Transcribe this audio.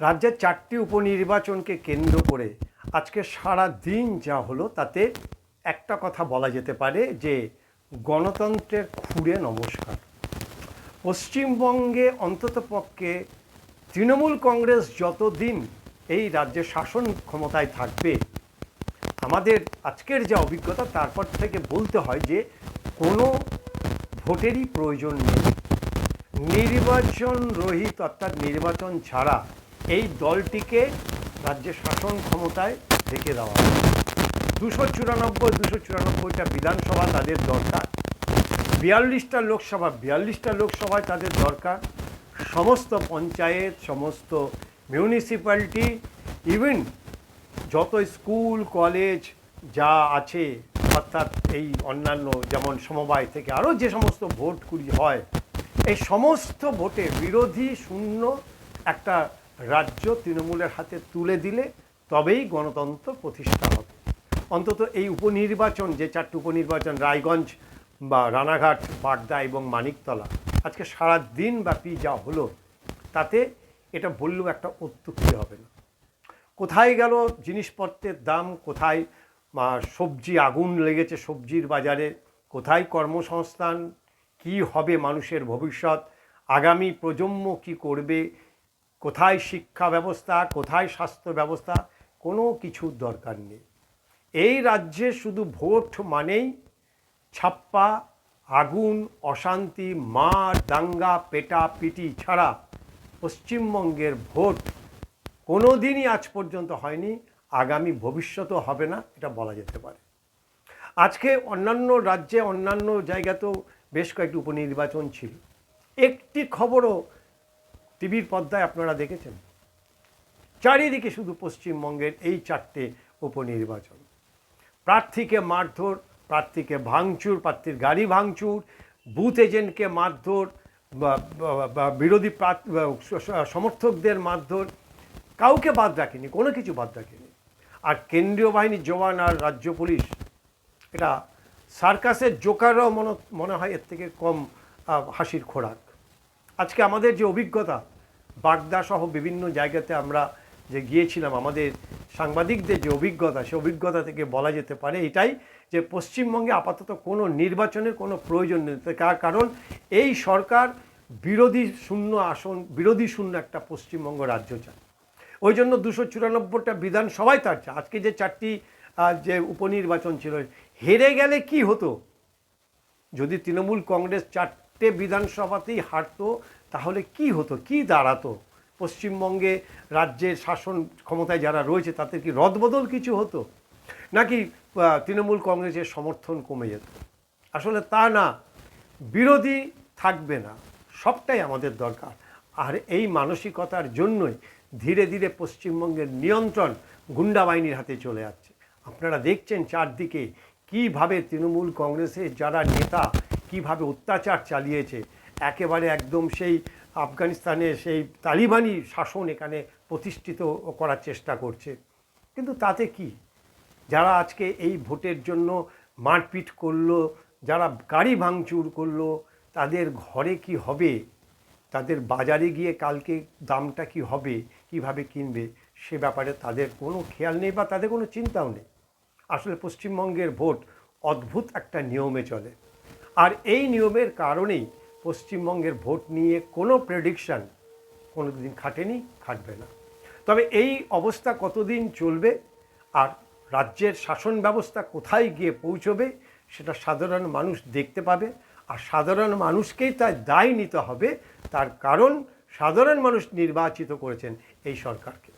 রাজ্যের চারটি উপনির্বাচনকে কেন্দ্র করে আজকে সারা দিন যা হলো তাতে একটা কথা বলা যেতে পারে যে গণতন্ত্রের খুঁড়ে নমস্কার। পশ্চিমবঙ্গে অন্ততপক্ষে তৃণমূল কংগ্রেস যতদিন এই রাজ্যে শাসন ক্ষমতায় থাকবে, আমাদের আজকের যা অভিজ্ঞতা তারপর থেকে বলতে হয় যে কোনো ভোটেরই প্রয়োজন নেই। নির্বাচন রহিত অর্থাৎ নির্বাচন ছাড়া এই দলটিকে রাজ্যে শাসন ক্ষমতায় রেখে দেওয়া দুশো চুরানব্বই, দুশো চুরানব্বইটা বিধানসভা তাদের দরকার। বিয়াল্লিশটা লোকসভা, বিয়াল্লিশটা লোকসভায় তাদের দরকার। সমস্ত পঞ্চায়েত, সমস্ত মিউনিসিপ্যালিটি, ইভেন যত স্কুল, কলেজ যা আছে, অর্থাৎ এই অন্যান্য যেমন সমবায় থেকে আরও যে সমস্ত ভোটগুলি হয়, এই সমস্ত ভোটে বিরোধী শূন্য একটা রাজ্য তৃণমূলের হাতে তুলে দিলে তবেই গণতন্ত্র প্রতিষ্ঠা হবে। অন্তত এই উপনির্বাচন, যে চারটি উপনির্বাচন, রায়গঞ্জ বা রানাঘাট, বাগদা এবং মানিকতলা, আজকে সারা দিন ব্যাপী যা হলো, তাতে এটা বললেও একটা অত্যুক্তি হবে না। কোথায় গেল জিনিসপত্রের দাম? কোথায় সবজি আগুন লেগেছে সবজির বাজারে? কোথায় কর্মসংস্থান? কি হবে মানুষের ভবিষ্যৎ? আগামী প্রজন্ম কি করবে? কোথায় শিক্ষা ব্যবস্থা, কোথায় স্বাস্থ্য ব্যবস্থা, কোনো কিছুর দরকার নেই। এই রাজ্যে শুধু ভোট মানেই ছাপ্পা, আগুন, অশান্তি, মার, দাঙ্গা, পেটা, পিটি ছাড়া পশ্চিমবঙ্গের ভোট কোনো দিনই আজ পর্যন্ত হয়নি, আগামী ভবিষ্যতেও হবে না, এটা বলা যেতে পারে। আজকে অন্যান্য রাজ্যে, অন্যান্য জায়গাতেও বেশ কয়েকটি উপনির্বাচন ছিল। একটি খবরও টিভির পর্দায় আপনারা দেখেছেন। চারিদিকে শুধু পশ্চিমবঙ্গের এই চারটে উপনির্বাচন। প্রার্থীকে মারধর, প্রার্থীকে ভাঙচুর, প্রার্থীর গাড়ি ভাঙচুর, বুথ এজেন্টকে মারধর বিরোধী সমর্থকদের মারধর। কাউকে বাদ রাখেনি, কোনো কিছু বাদ রাখেনি। আর কেন্দ্রীয় বাহিনী জওয়ান আর রাজ্য পুলিশ, এটা সার্কাসের জোকারও মনে মনে হয় এর থেকে কম হাসির খোরাক। আজকে আমাদের যে অভিজ্ঞতা বাগদা সহ বিভিন্ন জায়গাতে আমরা যে গিয়েছিলাম, আমাদের সাংবাদিকদের যে অভিজ্ঞতা, সে অভিজ্ঞতা থেকে বলা যেতে পারে এটাই যে পশ্চিমবঙ্গে আপাতত কোনো নির্বাচনের কোনো প্রয়োজন নেই। তার কারণ এই সরকার বিরোধী শূন্য আসন, বিরোধী শূন্য একটা পশ্চিমবঙ্গ রাজ্য চায়। ওই জন্য দুশো চুরানব্বইটা বিধানসভায় তার চায়। আজকে যে চারটি যে উপনির্বাচন ছিল, হেরে গেলে কি হতো? যদি তৃণমূল কংগ্রেস চারটে বিধানসভাতেই হারতো, তাহলে কি হতো? কি দাঁড়াতো? পশ্চিমবঙ্গে রাজ্যের শাসন ক্ষমতায় যারা রয়েছে তাদের কি রদবদল কিছু হতো? নাকি তৃণমূল কংগ্রেসের সমর্থন কমে যেত? আসলে তা না, বিরোধী থাকবে না, সবটাই আমাদের দরকার। আর এই মানসিকতার জন্যই ধীরে ধীরে পশ্চিমবঙ্গের নিয়ন্ত্রণ গুন্ডা বাহিনীর হাতে চলে যাচ্ছে আপনারা দেখছেন চারদিকে কীভাবে তৃণমূল কংগ্রেসের যারা নেতা, কীভাবে অত্যাচার চালিয়েছে, একেবারে একদম সেই আফগানিস্তানে সেই তালিবানি শাসন এখানে প্রতিষ্ঠিত করার চেষ্টা করছে। কিন্তু তাতে কি? যারা আজকে এই ভোটের জন্য মারপিট করল, যারা গাড়ি ভাঙচুর করল, তাদের ঘরে কি হবে? তাদের বাজারে গিয়ে কালকে দামটা কি হবে? কীভাবে কিনবে? সে ব্যাপারে তাদের কোনো খেয়াল নেই বা তাদের কোনো চিন্তাও নেই। আসলে পশ্চিমবঙ্গের ভোট অদ্ভুত একটা নিয়মে চলে। আর এই নিয়মের কারণেই পশ্চিমবঙ্গের ভোট নিয়ে কোনো প্রেডিকশান কোনো দিন খাটেনি, খাটবে না। তবে এই অবস্থা কতদিন চলবে আর রাজ্যের শাসন ব্যবস্থা কোথায় গিয়ে পৌঁছবে সেটা সাধারণ মানুষ দেখতে পাবে। আর সাধারণ মানুষকেই তার দায় নিতে হবে, তার কারণ সাধারণ মানুষ নির্বাচিত করেছেন এই সরকারকে।